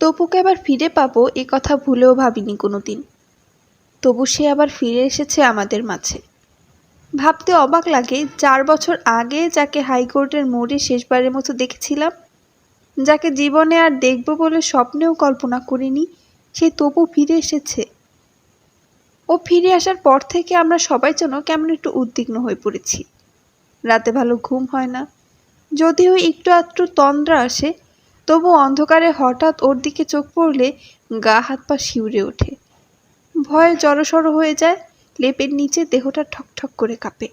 তপুকে আবার ফিরে পাবো এ কথা ভুলেও ভাবিনি কোনো দিন তবু সে আবার ফিরে এসেছে আমাদের মাঝে। ভাবতে অবাক লাগে, চার বছর আগে যাকে হাইকোর্টের মোড়ে শেষবারের মতো দেখেছিলাম, যাকে জীবনে আর দেখব বলে স্বপ্নেও কল্পনা করিনি, সে তবু ফিরে এসেছে। ও ফিরে আসার পর থেকে আমরা সবাই যেন কেমন একটু উদ্বিগ্ন হয়ে পড়েছি। রাতে ভালো ঘুম হয় না, যদিও একটু আধটু তন্দ্রা আসে তবু অন্ধকারে হঠাৎ ওর দিকে চোখ পড়লে গা হাত পা শিউরে ওঠে। ভয়ে জড়সড় হয়ে যায়, লেপের নিচে দেহটা ঠকঠক করে কাঁপে।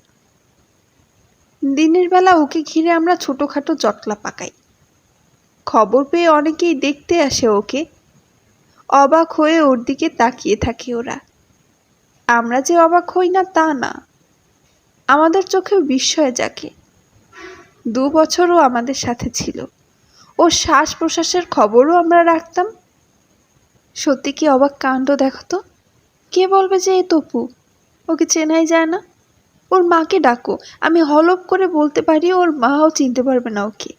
দিনের বেলা ওকে ঘিরে আমরা ছোটোখাটো জটলা পাকাই। খবর পেয়ে অনেকেই দেখতে আসে ওকে। অবাক হয়ে ওর দিকে তাকিয়ে থাকে ওরা। আমরা যে অবাক হই না তা না। আমাদের চোখেও বিস্ময় যাকে দু বছরও আমাদের সাথে ছিল। ওর শ্বাস প্রশ্বাসের খবরও আমরা রাখতাম। সত্যি কি অবাক কাণ্ড দেখো তো। কে বলবে যে এ তপু? ওকে চেনাই যায় না। ওর মাকে ডাকো, আমি হলপ করে বলতে পারি ওর মাও চিনতে পারবে না ওকে।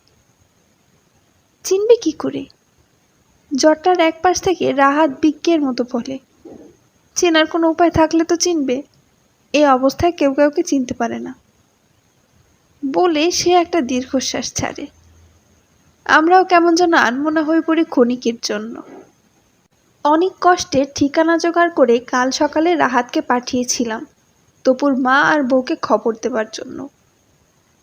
চিনবে কি করে? জ্বরটার এক পাশ থেকে রাহাত বিজ্ঞের মতো বলে। চেনার কোনো উপায় থাকলে তো চিনবে। এই অবস্থায় কেউ কাউকে চিনতে পারে না। বলে সে একটা দীর্ঘশ্বাস ছাড়ে। আমরাও কেমন যেন আনমনা হয়ে পড়ি ক্ষণিকের জন্য। অনেক কষ্টে ঠিকানা জোগাড় করে কাল সকালে রাহাতকে পাঠিয়েছিলাম, তপুর মা আর বউকে খবর দেবার জন্য।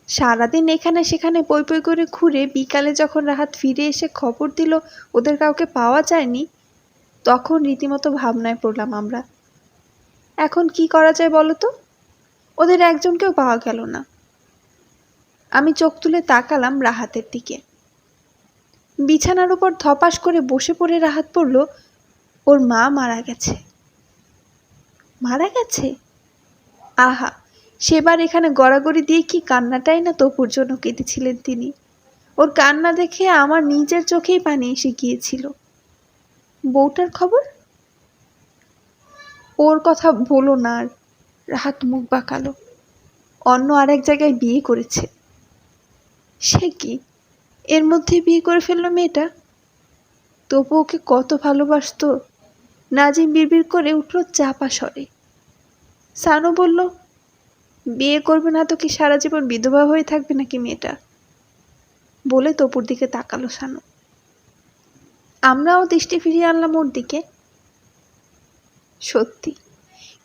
সারাদিন এখানে সেখানে পই পই করে ঘুরে বিকালে যখন রাহাত ফিরে এসে খবর দিল ওদের কাউকে পাওয়া যায়নি, তখন রীতিমতো ভাবনায় পড়লাম আমরা। এখন কি করা যায় বলো তো? ওদের একজনকেও পাওয়া গেল না। আমি চোখ তুলে তাকালাম রাহাতের দিকে। বিছানার উপর ধপাস করে বসে পড়ে রাহাত পড়ল, ওর মা মারা গেছে। মারা গেছে? আহা, সেবার এখানে গড়াগড়ি দিয়ে কি কান্নাটাই না তপুর জন্য কেঁদেছিলেন তিনি। ওর কান্না দেখে আমার নিজের চোখেই পানি এসে গিয়েছিল। বউটার খবর? ওর কথা বলো না আর। রাহাত মুখ বাঁকালো। অন্য আরেক জায়গায় বিয়ে করেছে। সে কি? এর মধ্যে বিয়ে করে ফেলল মেয়েটা। তবু ওকে কত ভালোবাসতো। নাজিম বিড়বিড় করে উঠল চাপা স্বরে। সানু বলল, বিয়ে করবে না তো কি সারা জীবন বিধবা হয়ে থাকবে নাকি মেয়েটা? বলে তপুর দিকে তাকালো সানু। আমরাও দৃষ্টি ফিরিয়ে আনলাম ওর দিকে। সত্যি?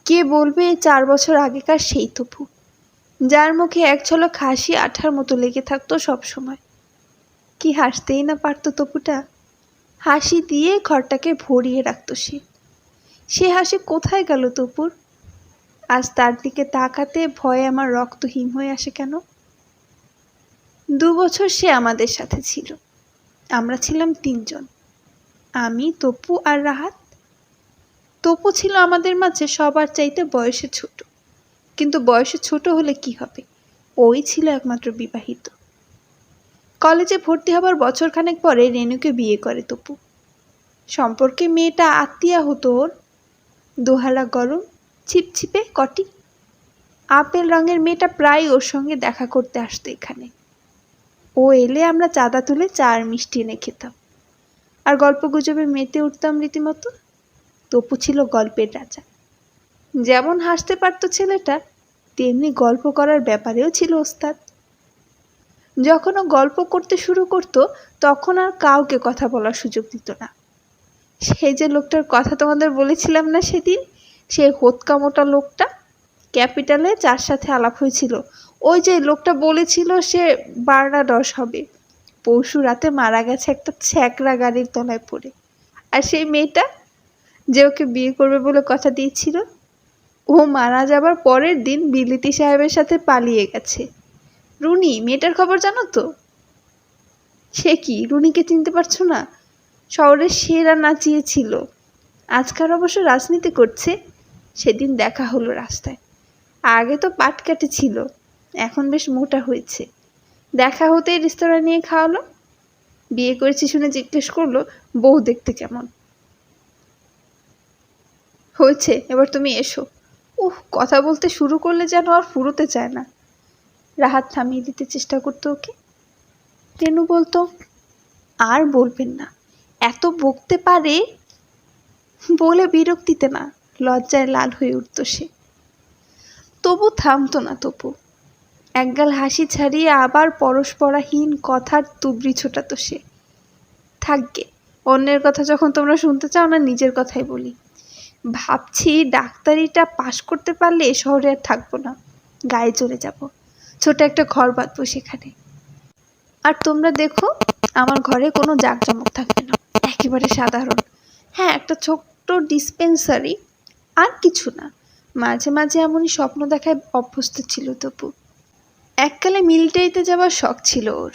কে বলবে চার বছর আগেকার সেই তপু? যার মুখে এক ঝলক হাসি আঠার মতো লেগে থাকতো সব সময়। কি হাসতেই না পারতো তপুটা? হাসি দিয়ে ঘরটাকে ভরিয়ে রাখত সে। সে হাসি কোথায় গেল তপুর? আজ তার দিকে তাকাতে ভয়ে আমার রক্ত হিম হয়ে আসে কেন? দু বছর সে আমাদের সাথে ছিল। আমরা ছিলাম তিনজন। আমি, তপু আর রাহাত। তপু ছিল আমাদের মাঝে সবার চাইতে বয়সে ছোট। কিন্তু বয়সে ছোট হলে কি হবে? ওই ছিল একমাত্র বিবাহিত। কলেজে ভর্তি হবার বছরখানেক পরে রেনুকে বিয়ে করে তপু। সম্পর্কে মেয়েটা আত্মীয়া হতো ওর। দোহালা গরম, ছিপছিপে কটি। আপেল রঙের মেয়েটা প্রায় ওর সঙ্গে দেখা করতে আসতো এখানে। ও এলে আমরা চাঁদা তুলে চা আর মিষ্টি এনে খেতাম। আর গল্প গুজবে মেতে উঠতাম রীতিমতো। তপু ছিল গল্পের রাজা। যেমন হাসতে পারত ছেলেটা, তেমনি গল্প করার ব্যাপারেও ছিল ওস্তাদ। যখন ও গল্প করতে শুরু করত, তখন আর কাউকে কথা বলার সুযোগ দিত না। সেই যে লোকটার কথা তোমাদের বলেছিলাম না সেদিন? সে হোতকা মোটা লোকটা? ক্যাপিটালে যার সাথে আলাপ হয়েছিল। ওই যে লোকটা বলেছিল সে বার্নাডস হবে। পরশু রাতে মারা গেছে একটা ছ্যাকরা গাড়ির তলায় পড়ে। আর সেই মেয়েটা? যে ওকে বিয়ে করবে বলে কথা দিয়েছিল? ও মারা যাবার পরের দিন বিলিতি সাহেবের সাথে পালিয়ে গেছে। রুনি, মেয়েটার খবর জানো তো? সে কি, রুনিকে চিনতে পারছ না? শহরের সেরা নাচিয়েছিল আজকাল অবশ্য রাজনীতি করছে। সেদিন দেখা হলো রাস্তায়। আগে তো পাট কাটে ছিল, এখন বেশ মোটা হয়েছে। দেখা হতেই রেস্তোরাঁ নিয়ে খাওয়ালো। বিয়ে করেছি শুনে জিজ্ঞেস করল, বউ দেখতে কেমন? হয়েছে, এবার তুমি এসো। উহ, কথা বলতে শুরু করলে যেন আর ফুরোতে চায় না। রাহাত থামিয়ে দিতে চেষ্টা করতো ওকে। রেনু বলতো, আর বলবেন না। এত বকতে পারে বলে বিরক্তিতে না, লজ্জায় লাল হয়ে উঠত সে। তবু থামতো না তবু একগাল হাসি ছাড়িয়ে আবার পরস্পরাহীন কথার তুবড়ি ছোটাতো সে। থাকবে অন্যের কথা যখন তোমরা শুনতে চাও না, নিজের কথাই বলি। ভাবছি ডাক্তারিটা পাশ করতে পারলে শহরে আর থাকব না, গায়ে চলে যাব। ছোট একটা ঘর বাঁধবো সেখানে। আর তোমরা দেখো, আমার ঘরে কোনো জাঁকজমক থাকবে না, একেবারে সাধারণ। হ্যাঁ একটা ছোট্ট ডিসপেন্সারি আর কিছু না। মাঝে মাঝে এমনই স্বপ্ন দেখায় অভ্যস্ত ছিল তপু এককালে মিলিটারিতে যাওয়ার শখ ছিল ওর।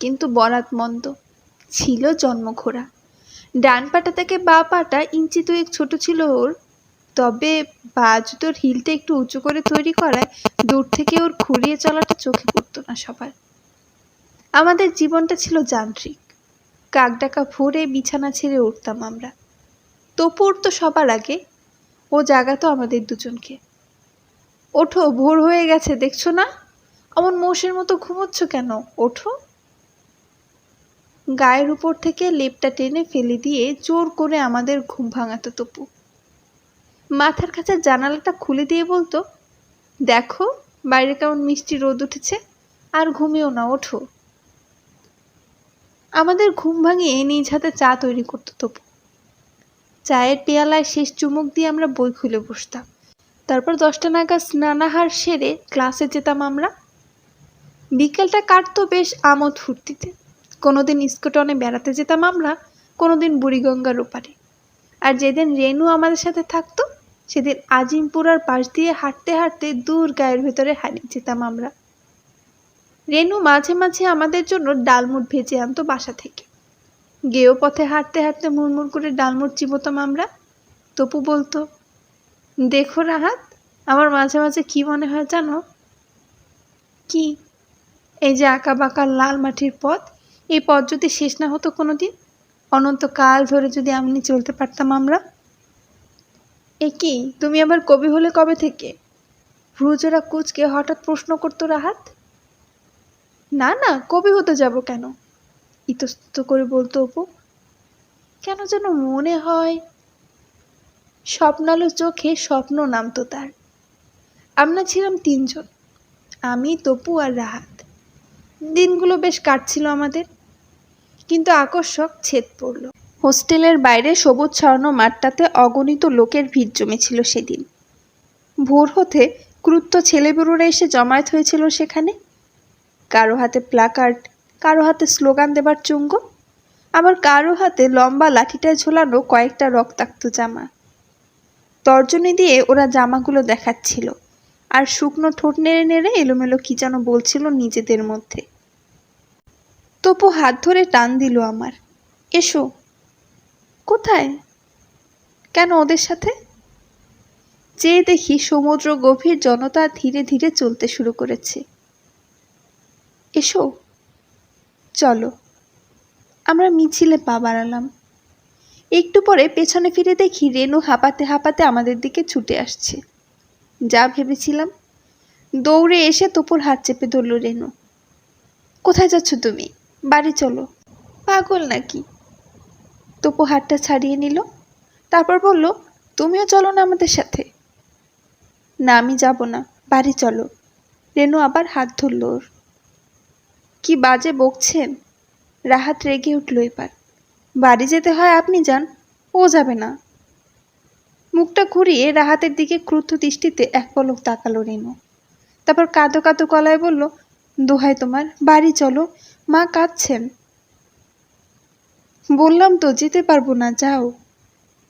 কিন্তু বরাত মন্দ, ছিল জন্মঘোরা ডান পাটা থেকে বা পাটা ইঞ্চি দুয়েক ছোট ছিল ওর তবে বা জুতোর হিলটা একটু উঁচু করে তৈরি করায় দূর থেকে ওর খুঁড়িয়ে চলাটা চোখে পড়তো না সবার। আমাদের জীবনটা ছিল যান্ত্রিক। কাকডাকা ভোরে বিছানা ছেড়ে উঠতাম আমরা। তপু উঠতো সবার আগে। ও জাগাতো আমাদের দুজনকে। ওঠো, ভোর হয়ে গেছে, দেখছ না? অমন মোষের মতো ঘুমোচ্ছ কেন? ওঠো। গায়ের উপর থেকে লেপটা টেনে ফেলে দিয়ে জোর করে আমাদের ঘুম ভাঙাতো তপু। মাথার কাছে জানালাটা খুলে দিয়ে বলতো, দেখো, বাইরে কেমন মিষ্টি রোদ উঠেছে, আর ঘুমিও না, ওঠো। আমাদের ঘুম ভাঙিয়ে নিজ হাতে চা তৈরি করতো তপু চায়ের পেয়ালায় শেষ চুমুক দিয়ে আমরা বই খুলে বসতাম। তারপর দশটা নাগাদ স্নানাহার সেরে ক্লাসে যেতাম আমরা। বিকেলটা কাটতো বেশ আমোদ ফুর্তিতে। কোনোদিন ইস্কটনে বেড়াতে যেতাম আমরা, কোনোদিন বুড়িগঙ্গার ওপারে। আর যেদিন রেনু আমাদের সাথে থাকতো সেদিন আজিমপুরার পাশ দিয়ে হাঁটতে হাঁটতে দূর গায়ের ভেতরে হারিয়ে যেতাম আমরা। রেনু মাঝে মাঝে আমাদের জন্য ডালমুট ভেজে আনতো বাসা থেকে। গেও পথে হাঁটতে হাঁটতে মুড়মুড় করে ডালমুট চিবোতাম আমরা। তপু বলতো, দেখো রাহাত, আমার মাঝে মাঝে কি মনে হয় জানো? কি? এই যে আঁকা বাঁকা লাল মাটির পথ, এই পথ যদি শেষ না হতো কোনো দিন অনন্তকাল ধরে যদি এমনি চলতে পারতাম আমরা এ কি? তুমি আবার কবি হলে কবে থেকে? ভ্রুজোড়া কুচকে হঠাৎ প্রশ্ন করতো রাহাত। না না, কবি হতে যাব কেন? ইতস্তত করে বলতো অপু। কেন যেন মনে হয় স্বপ্নালো চোখে স্বপ্ন নামতো তার। আমরা ছিলাম তিনজন, আমি, তপু আর রাহাত। দিনগুলো বেশ কাটছিল আমাদের, কিন্তু আকর্ষক ছেদ পড়ল। হোস্টেলের বাইরে সবুজ ছড়ানো মাঠটাতে অগণিত লোকের ভিড় জমেছিল সেদিন। ভোর হতে ক্রুদ্ধ ছেলেবুড়োরা এসে জমায়েত হয়েছিল সেখানে। কারও হাতে প্লাকার্ড, কারও হাতে স্লোগান দেবার চুঙ্গ, আবার কারও হাতে লম্বা লাঠিটায় ঝোলানো কয়েকটা রক্তাক্ত জামা। তর্জনী দিয়ে ওরা জামাগুলো দেখাচ্ছিল, আর শুকনো ঠোঁট নেড়ে নেড়ে এলোমেলো কি যেন বলছিল নিজেদের মধ্যে। তপু হাত ধরে টান দিল আমার, এসো কোথায়? কেন ওদের সাথে? চেয়ে দেখি সমুদ্র গভীর জনতা ধীরে ধীরে চলতে শুরু করেছে। এসো, চলো। আমরা মিছিলে পা বাড়ালাম। একটু পরে পেছনে ফিরে দেখি রেনু হাঁপাতে হাঁপাতে আমাদের দিকে ছুটে আসছে। যা ভেবেছিলাম। দৌড়ে এসে তপুর হাত চেপে ধরল রেনু কোথায় যাচ্ছ তুমি? বাড়ি চলো। পাগল নাকি? তপু হাতটা ছাড়িয়ে নিল। তারপর বলল, তুমিও চলো না আমাদের সাথে। না, আমি যাব না। বাড়ি চলো। রেনু আবার হাত ধরল ওর। কি বাজে বকছেন? রাহাত রেগে উঠল এবার। বাড়ি যেতে হয়, আপনি যান। ও যাবে না। মুখটা ঘুরিয়ে রাহাতের দিকে ক্রুদ্ধ দৃষ্টিতে এক পলক তাকালো রেনু। তারপর কাঁদো কাঁদো গলায় বলল, দোহাই তোমার, বাড়ি চলো। মা কাঁদছেন। বললাম তো, যেতে পারব না, যাও।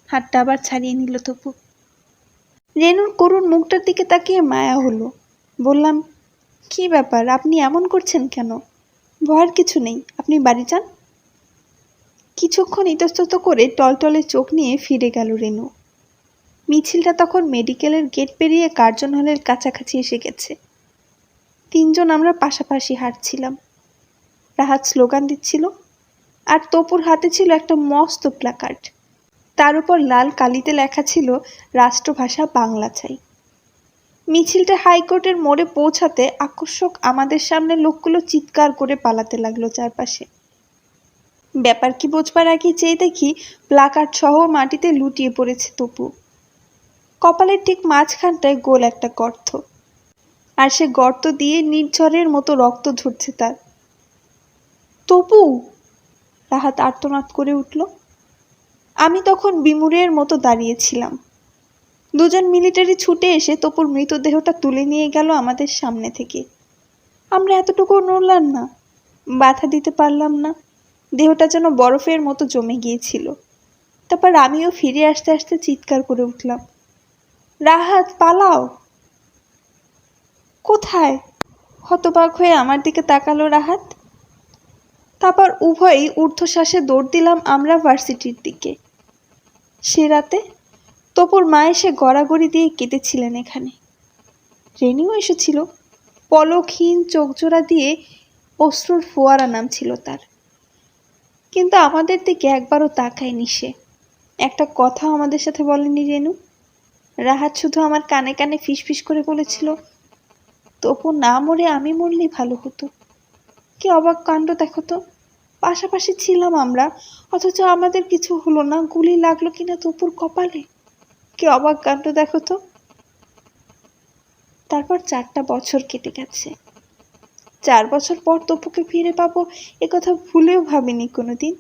হাতটা আবার ছাড়িয়ে নিল তপু। রেনুর করুণ মুখটার দিকে তাকিয়ে মায়া হলো। বললাম, কি ব্যাপার, আপনি এমন করছেন কেন? ভয়ের কিছু নেই, আপনি বাড়ি যান? কিছুক্ষণ ইতস্তত করে টলটলে চোখ নিয়ে ফিরে গেল রেনু। মিছিলটা তখন মেডিকেলের গেট পেরিয়ে কার্জন হলের কাছাকাছি এসে গেছে। তিনজন আমরা পাশাপাশি হাঁটছিলাম। রাহাত স্লোগান দিচ্ছিল আর তপুর হাতে ছিল একটা মস্ত প্ল্যাকার্ড তার উপর লাল কালিতে লেখা ছিল, রাষ্ট্রভাষা বাংলা চাই। মিছিলটা হাইকোর্টের মোড়ে পৌঁছাতে আকর্ষক আমাদের সামনে লোকগুলো চিৎকার করে পালাতে লাগল চারপাশে। ব্যাপার কি বোঝবার আগে চেয়ে দেখি প্লাকার্ড সহ মাটিতে লুটিয়ে পড়েছে তপু। কপালের ঠিক মাঝখানটায় গোল একটা গর্ত। আর সে গর্ত দিয়ে নির্ঝরের মতো রক্ত ঝরছে তার। তপু! রাহাত আর্তনাদ করে উঠল। আমি তখন বিমুরের মতো দাঁড়িয়েছিলাম। দুজন মিলিটারি ছুটে এসে তপুর মৃতদেহটা তুলে নিয়ে গেল আমাদের সামনে থেকে। আমরা এতটুকু নড়লাম না, বাধা দিতে পারলাম না। দেহটা যেন বরফের মতো জমে গিয়েছিল। তারপর আমিও ফিরে আসতে আসতে চিৎকার করে উঠলাম, রাহাত, পালাও। কোথায়? হতবাক হয়ে আমার দিকে তাকালো রাহাত। তারপর উভয়ই ঊর্ধ্বশ্বাসে দৌড় দিলাম আমরা ভার্সিটির দিকে। সে রাতে তপুর মা এসে গড়াগড়ি দিয়ে কেঁদেছিলেন এখানে। রেনিও এসেছিল, পলকহীন চোখজোড়া দিয়ে অশ্রুর ফোয়ারা নাম ছিল তার। কিন্তু আমাদের দিকে একবারও তাকায়নি সে। একটা কথা আমাদের সাথে বলেনি রেনু। রাহাত শুধু আমার কানে কানে ফিসফিস করে বলেছিল, তপু না মরে আমি মরলেই ভালো হতো। কি অবাক কাণ্ড দেখো তো। পাশাপাশি ছিলাম আমরা। অথচ আমাদের কিছু হলো না। গুলি লাগল কিনা তপুর কপালে। কি অবাক কাণ্ড দেখো তো। তারপর চারটা বছর কেটে গেছে। চার বছর পর তপুকে ফিরে পাবো কথা ভুলেও ভাবিনি কোনোদিন।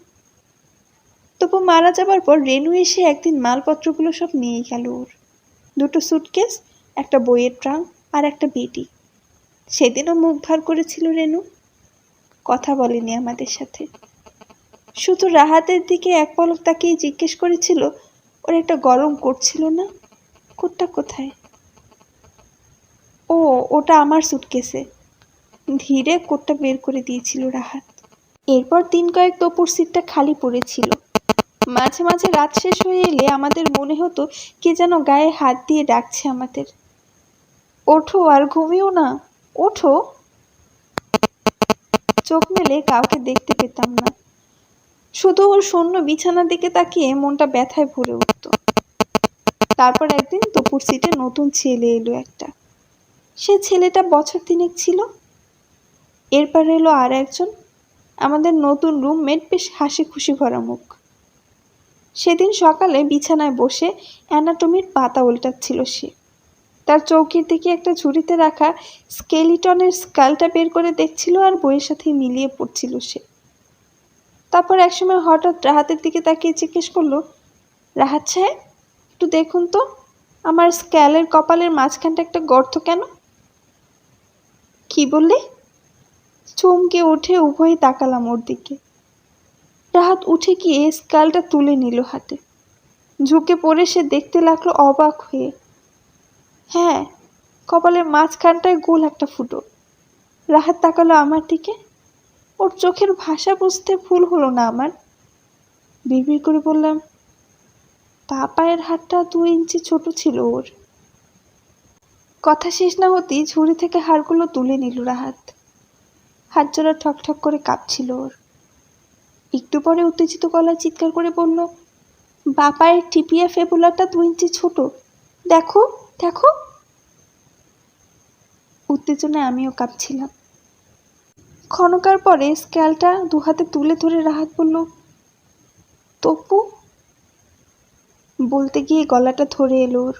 তপু মারা যাবার পর রেনু এসে একদিন মালপত্রগুলো সব নিয়ে গেল ওর। দুটো সুটকেস একটা বইয়ের ট্রাঙ্ক আর একটা বেটি। সেদিনও মুখ ভার করেছিল রেনু। কথা বলেনি আমাদের সাথে। শুধু রাহাতের দিকে এক পলক তাকিয়ে জিজ্ঞেস করেছিল, ওর একটা গরম করছিল না? কোটটা কোথায়? ও, ওটা আমার সুটকেসে। ধীরে কোটটা বের করে দিয়েছিল রাহাত। এরপর দিন কয়েক তপুর সিটটা খালি পড়েছিল। মাঝে মাঝে রাত শেষ হয়ে এলে আমাদের মনে হতো কে যেন গায়ে হাত দিয়ে ডাকছে আমাদের। ওঠো আর ঘুমিও না। ওঠো। চোখ মেলে কাউকে দেখতে পেতাম না। শুধু ওর শূন্য বিছানার দিকে তাকিয়ে মনটা ব্যথায় ভরে উঠত। তারপর একদিন তপুর সিটে নতুন ছেলে এলো একটা। সে ছেলেটা বছর তিনেক ছিল। এরপর এলো আর একজন। আমাদের নতুন রুমমেট বেশ হাসি খুশি ভরা মুখ। সেদিন সকালে বিছানায় বসে অ্যানাটমির পাতা উল্টাচ্ছিল সে। তার চৌকির দিকে একটা ঝুড়িতে রাখা স্কেলিটনের স্কালটা বের করে দেখছিল আর বইয়ের সাথে মিলিয়ে পড়ছিল সে। তারপর একসময় হঠাৎ রাহাতের দিকে তাকিয়ে জিজ্ঞেস করল, রাহাত সাহেব, একটু দেখুন তো, আমার স্ক্যালের কপালের মাঝখানটা একটা গর্ত কেন? কি বললে? চমকে উঠে উভয়ে তাকালাম ওর দিকে। রাহাত উঠে গিয়ে স্কালটা তুলে নিল হাতে। ঝুঁকে পড়ে সে দেখতে লাগল অবাক হয়ে। হ্যাঁ কপালের মাঝখানটায় গোল একটা ফুটো। রাহাত তাকালো আমার দিকে। ওর চোখের ভাষা বুঝতে ভুল হলো না আমার। বিড়বিড় করে বললাম পা পায়ের হাতটা দু ইঞ্চি ছোট ছিল ওর। কথা শেষ না হতেই ঝুড়ি থেকে হাড়গুলো তুলে নিল রাহাত। হাত জোড়া ঠক ঠক করে কাঁপছিল ওর। একটু পরে উত্তেজিত গলায় চিৎকার করে বলল, বাপায়ের টিপিয়া ফেবুলাটা দু ইঞ্চি ছোট। দেখো। দেখো। উত্তেজনায় আমিও কাঁপছিলাম। ক্ষণকার পরে স্ক্যালটা দু হাতে তুলে ধরে রাহাত বলল, তপু? বলতে গিয়ে গলাটা ধরে এলোর